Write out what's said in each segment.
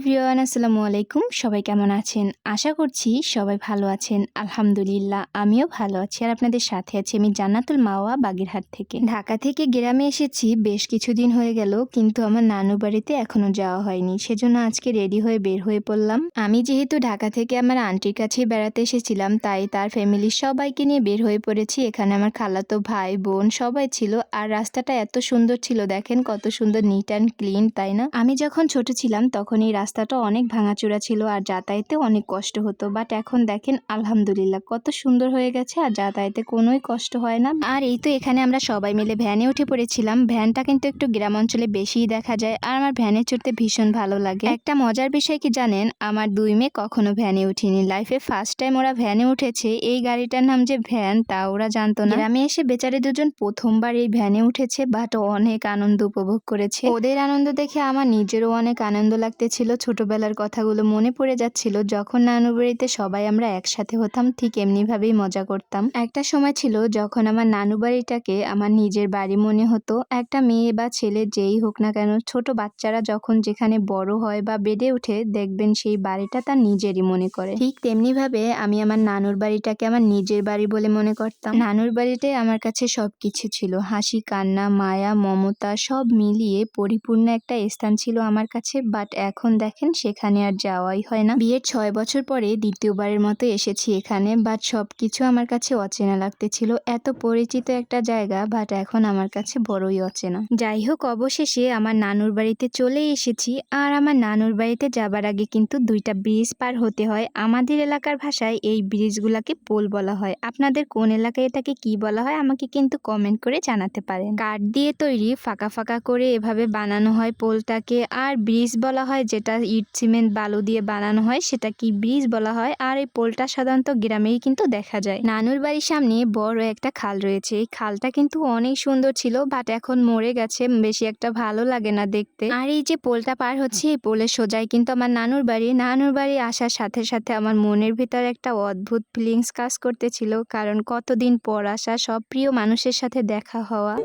Everyone, আসসালামু আলাইকুম। সবাই কেমন আছেন? আশা করছি সবাই ভালো আছেন। আলহামদুলিল্লাহ, আমিও ভালো আছি। আর আপনাদের সাথে আছি আমি জান্নাতুল মাওয়া, বাগেরহাট থেকে। ঢাকা থেকে গ্রামে এসেছি, বেশ কিছুদিন হয়ে গেল, কিন্তু আমার নানু বাড়িতে এখনও যাওয়া হয়নি। সেজন্য আজকে রেডি হয়ে বের হয়ে পড়লাম। আমি যেহেতু ঢাকা থেকে আমার আন্টির কাছে বেড়াতে এসেছিলাম, তাই তার ফ্যামিলির সবাইকে নিয়ে বের হয়ে পড়েছি। এখানে আমার খালাতো ভাই, বোন সবাই ছিল। আর রাস্তাটা এত সুন্দর ছিল, দেখেন কত সুন্দর নিট অ্যান্ড ক্লিন তাই না? আমি যখন ছোট ছিলাম, তখন এই রাস্তাটা অনেক ভাঙাচোরা ছিল আর যাতায়াতে অনেক কষ্ট হতো। বাট এখন দেখেন, আলহামদুলিল্লাহ, কত সুন্দর হয়ে গেছে আর যাতায়াতে কোনোই কষ্ট হয় না। আর এই তো এখানে আমরা সবাই মিলে ভ্যানে উঠে পড়েছিলাম। ভ্যানটা কিন্তু একটু গ্রাম অঞ্চলে বেশিই দেখা যায় আর আমার ভ্যানে চড়তে ভীষণ ভালো লাগে। একটা মজার বিষয় কি জানেন? আমার দুই মেয়ে কখনো ভ্যানে উঠিনি। লাইফে ফার্স্ট টাইম ওরা ভ্যানে উঠেছে, এই গাড়িটার নাম যে ভ্যান, তা ওরা জানতো না। গ্রামে এসে বেচারে দুজন প্রথমবার এই ভ্যানে উঠেছে বাট অনেক আনন্দ উপভোগ করেছে। ওদের আনন্দ দেখে আমার নিজেরও অনেক আনন্দ লাগতেছিল। ছোটবেলার কথাগুলো মনে পড়ে যাচ্ছিল, যখন নানু বাড়িতে সবাই আমরা একসাথে হতাম, ঠিক এমনিভাবেই মজা করতাম। একটা সময় ছিল যখন আমার নানু বাড়িটাকে আমার নিজের বাড়ি মনে হতো, একটা মেয়ে বা ছেলে যেই হোক না কেন, ছোট বাচ্চারা যখন যেখানে বড় হয় বা বেড়ে ওঠে, দেখবেন সেই বাড়িটা তার নিজেরই মনে করে। ঠিক তেমনিভাবে আমি আমার নানুর বাড়িটাকে আমার নিজের বাড়ি বলে মনে করতাম। নানুর বাড়িতে আমার কাছে সবকিছু ছিল, হাসি, কান্না, মায়া, মমতা, সব মিলিয়ে পরিপূর্ণ একটা স্থান ছিল আমার কাছে, বাট এখন দেখেন, সেখানে আর যাওয়াই হয় না। বিয়ের ছয় বছর পরে দ্বিতীয়বারের মতো এসেছি এখানে বাট সবকিছু আমার কাছে অচেনা লাগতেছিল। এত পরিচিত একটা জায়গা বাট এখন আমার কাছে বড়ই অচেনা। যাই হোক, অবশেষে আমার নানুর বাড়িতে চলে এসেছি, আর আমার নানুর বাড়িতে যাবার আগে কিন্তু দুইটা ব্রিজ পার হতে হয়। আমাদের এলাকার ভাষায় এই ব্রিজগুলোকে পোল বলা হয়। আপনাদের কোন এলাকায় এটাকে কি বলা হয়, আমাকে কিন্তু কমেন্ট করে জানাতে পারেন। কাঠ দিয়ে তৈরি, ফাঁকা ফাঁকা করে এভাবে বানানো হয় পোলটাকে আর ব্রিজ বলা হয় যেটা ইট, সিমেন্ট, বালু দিয়ে বানানো হয়, সেটা কি ব্রিজ বলা হয়? আর এই পোলটা সাধারণত গ্রামেই কিন্তু দেখা যায়। নানুর বাড়ির সামনে বড় একটা খাল রয়েছে। এই খালটা কিন্তু অনেক সুন্দর ছিল বাট এখন মরে গেছে। বেশি একটা ভালো লাগে না দেখতে। আর এই যে পোলটা পার হচ্ছে, এই পোলের সোজাই কিন্তু আমার নানুর বাড়ি। নানুর বাড়ি আসার সাথে সাথে আমার মনের ভিতর একটা অদ্ভুত ফিলিংস কাজ করতেছিল, কারণ কতদিন পর আসা সব প্রিয় মানুষের সাথে দেখা হওয়া।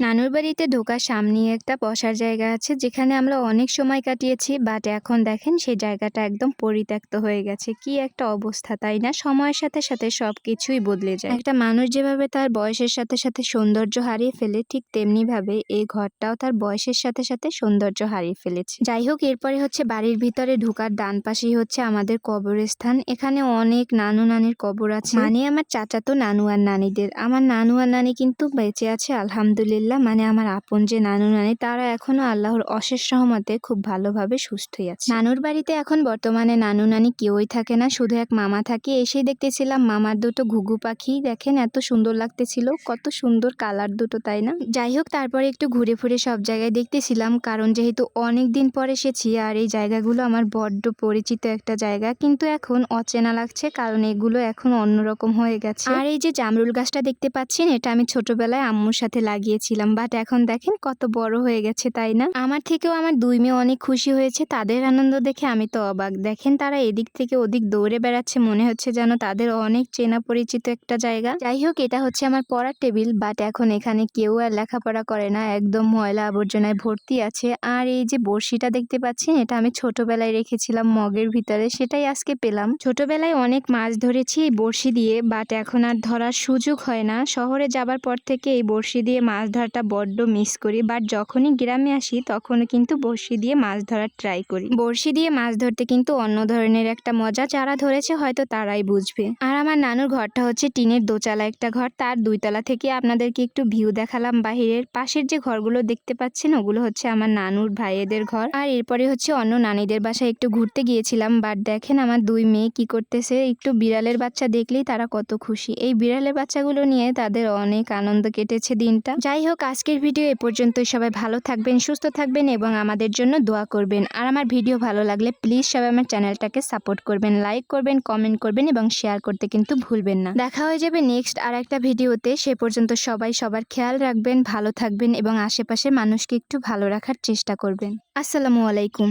নানুর বাড়িতে ঢোকার সামনে একটা বসার জায়গা আছে, যেখানে আমরা অনেক সময় কাটিয়েছি বাট এখন দেখেন সেই জায়গাটা একদম পরিত্যক্ত হয়ে গেছে। কি একটা অবস্থা, তাই না? সময়ের সাথে সাথে সবকিছুই বদলে যায়। একটা মানুষ যেভাবে তার বয়সের সাথে সাথে সৌন্দর্য হারিয়ে ফেলে, ঠিক তেমনি ভাবে এই ঘরটাও তার বয়সের সাথে সাথে সৌন্দর্য হারিয়ে ফেলেছে। যাই হোক, এরপরে হচ্ছে বাড়ির ভিতরে ঢোকার ডান পাশেই হচ্ছে আমাদের কবরস্থান। এখানে অনেক নানু নানির কবর আছে। মানে আমার চাচাতো নানু আর নানিদের। আমার নানু আর নানি কিন্তু বেঁচে আছে, আলহামদুলিল্লাহ। মানে আমার আপন যে নানু নানি, তারা এখনও আল্লাহর অশেষ সহমতে খুব ভালোভাবে সুস্থই আছে। নানুর বাড়িতে এখন বর্তমানে নানু নানি কেউই থাকে না, শুধু এক মামা থাকে। এসেই দেখতেছিলাম মামার দুটো ঘুঘু পাখি। দেখেন এত সুন্দর লাগতেছিল, কত সুন্দর কালার দুটো, তাই না? যাই হোক, তারপরে একটু ঘুরে ফুরে সব জায়গায় দেখতেছিলাম, কারণ যেহেতু অনেক দিন পর এসেছি, আর এই জায়গাগুলো আমার বড্ড পরিচিত একটা জায়গা, কিন্তু এখন অচেনা লাগছে, কারণ এগুলো এখন অন্যরকম হয়ে গেছে। আর এই যে জামরুল গাছটা দেখতে পাচ্ছেন, এটা আমি ছোটবেলায় আম্মুর সাথে লাগিয়েছিলাম। বাট এখন দেখেন কত বড় হয়ে গেছে, তাই না? আমার থেকেও আমার দুই মেয়ে অনেক খুশি হয়েছে, তাদের আনন্দ দেখে আমি তো অবাক। দেখেন তারা এদিক থেকে ওদিক দৌড়ে বেড়াচ্ছে, মনে হচ্ছে যেন তাদের অনেক চেনা পরিচিত একটা জায়গা। যাই হোক, এটা হচ্ছে আমার পড়ার টেবিল, বাট এখন এখানে কেউ আর লেখাপড়া করে না, একদম ময়লা আবর্জনায় ভর্তি আছে। আর এই যে বড়শিটা দেখতে পাচ্ছেন, এটা আমি ছোটবেলায় রেখেছিলাম মগের ভিতরে, সেটাই আজকে পেলাম। ছোটবেলায় অনেক মাছ ধরেছি এই বড়শি দিয়ে, বাট এখন আর ধরার সুযোগ হয় না। শহরে যাবার পর থেকে এই বড়শি দিয়ে মাছ ধরাটা বড্ড মিস করি বাট যখনই গ্রামে আসি তখনও কিন্তু বড়শি দিয়ে মাছ ধরার ট্রাই করি। বড়শি দিয়ে মাছ ধরতে কিন্তু অন্য ধরনের একটা মজা যারা ধরেছে হয়তো তারাই বুঝবে। আর আমার নানুর ঘরটা হচ্ছে টিনের দোচালা একটা ঘর, তার দুইতলা থেকে আপনাদেরকে একটু ভিউ দেখালাম বাহিরের। পাশের যে ঘরগুলো দেখতে পাচ্ছেন ওগুলো হচ্ছে আমার নানুর ভাইয়েদের ঘর। আর এরপরে হচ্ছে অন্য নানিদের বাসায় একটু ঘুরতে গিয়েছিলাম বাট দেখেন আমার দুই মেয়ে কি করতেছে, একটু বিড়ালের বাচ্চা দেখলেই তারা কত খুশি। এই বিড়ালের বাচ্চাগুলো নিয়ে তাদের অনেক আনন্দ কেটেছে দিনটা। যাই হোক আজকের ভিডিও এ পর্যন্তই। সবাই ভালো থাকবেন, সুস্থ থাকবেন এবং আমাদের জন্য দোয়া করবেন। আর আমার ভিডিও ভালো লাগলে প্লিজ সবাই আমার চ্যানেলটাকে সাপোর্ট করবেন, লাইক করবেন, কমেন্ট করবেন এবং শেয়ার করতে কিন্তু ভুলবেন না। দেখা হয়ে যাবে নেক্সট আর একটা ভিডিওতে। সে পর্যন্ত সবাই সবার খেয়াল রাখবেন, ভালো থাকবেন এবং আশেপাশে মানুষকে একটু ভালো রাখার চেষ্টা করবেন। আসসালামু আলাইকুম।